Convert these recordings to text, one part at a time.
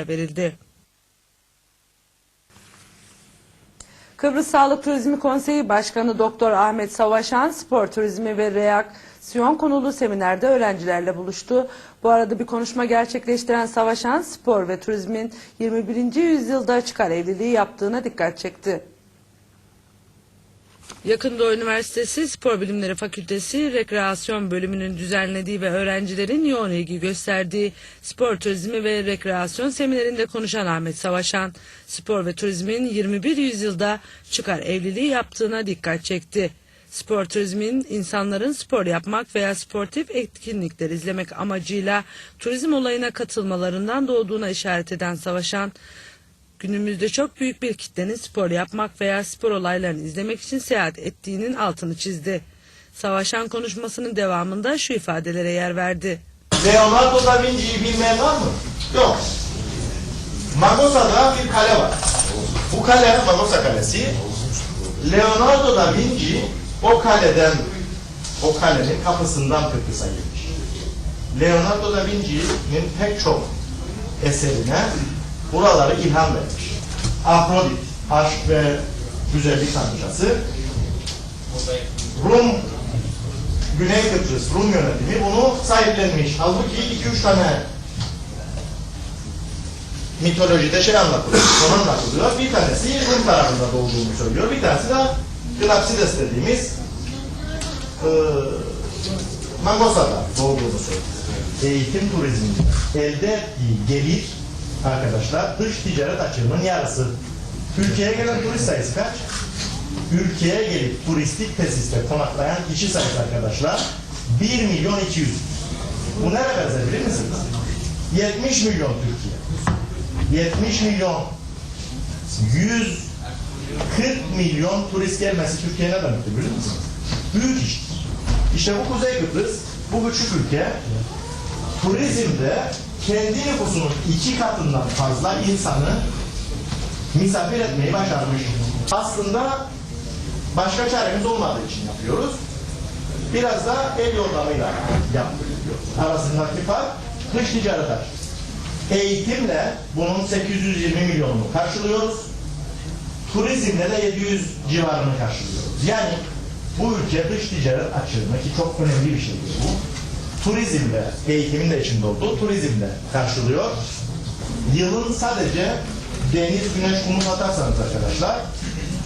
verildi. Kıbrıs Sağlık Turizmi Konseyi Başkanı Doktor Ahmet Savaşan spor turizmi ve reaksiyon konulu seminerde öğrencilerle buluştu. Bu arada bir konuşma gerçekleştiren Savaşan spor ve turizmin 21. yüzyılda çıkar evliliği yaptığına dikkat çekti. Yakında Üniversitesi Spor Bilimleri Fakültesi Rekreasyon Bölümünün düzenlediği ve öğrencilerin yoğun ilgi gösterdiği spor turizmi ve rekreasyon seminerinde konuşan Ahmet Savaşan, spor ve turizmin 21 yüzyılda çıkar evliliği yaptığına dikkat çekti. Spor turizmin insanların spor yapmak veya sportif etkinlikler izlemek amacıyla turizm olayına katılmalarından doğduğuna işaret eden Savaşan, Günümüzde çok büyük bir kitlenin spor yapmak veya spor olaylarını izlemek için seyahat ettiğinin altını çizdi. Savaşan konuşmasının devamında şu ifadelere yer verdi. Leonardo da Vinci'yi bilmeyen var mı? Yok. Magosa'da bir kale var. Bu kale Magosa Kalesi. Leonardo da Vinci o kaleden o kalenin kapısından Kıbrıs'a girmiş. Leonardo da Vinci'nin pek çok eserine buraları ilham vermiş. Afrodit, aşk ve güzellik tanrıçası. Rum Güney Kıbrıs Rum yönetimi bunu sahiplenmiş. Halbuki iki üç tane mitolojide şey anlatılıyor, konu anlatılıyor. Bir tanesi Rum tarafında doğduğunu söylüyor. Bir tanesi de Glapsides dediğimiz e, Magosa'da doğduğunu söylüyor. Eğitim turizminde elde ettiği gelir arkadaşlar dış ticaret açığının yarısı. Ülkeye gelen turist sayısı kaç? ülkeye gelip turistik tesiste konaklayan kişi sayısı arkadaşlar 1 milyon 200. Bu nereye benzer bilir misiniz? 70 milyon Türkiye. 70 milyon 140 milyon turist gelmesi Türkiye'ye ne demektir bilir misiniz? Büyük iştir. İşte bu Kuzey Kıbrıs, bu küçük ülke turizmde kendi nüfusunun iki katından fazla insanı misafir etmeyi başarmış. Aslında başka çaremiz olmadığı için yapıyoruz. Biraz da el yordamıyla yaptırıyoruz. Arasındaki fark dış ticaret açığı. Eğitimle bunun 820 milyonunu karşılıyoruz. Turizmle de 700 civarını karşılıyoruz. Yani bu ülke dış ticaret açığında ki çok önemli bir şey bu. Turizmle, eğitimin de içinde olduğu turizmle karşılıyor. Yılın sadece deniz, güneş, kumu satarsanız arkadaşlar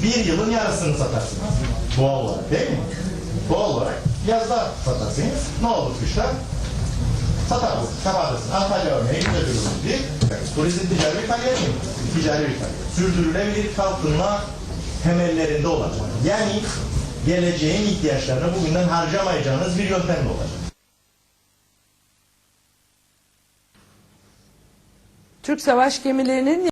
bir yılın yarısını satarsınız. Doğal olarak değil mi? Doğal olarak yazda satarsınız. Ne olur kışta? Satarsınız, kapatırsınız. Antalya örneği güzel bir ürün değil. Turizm ticari bir faaliyet mi? Ticari bir faaliyet. Sürdürülebilir kalkınma temellerinde olacak. Yani geleceğin ihtiyaçlarını bugünden harcamayacağınız bir yöntemle olacak. Türk savaş gemilerinin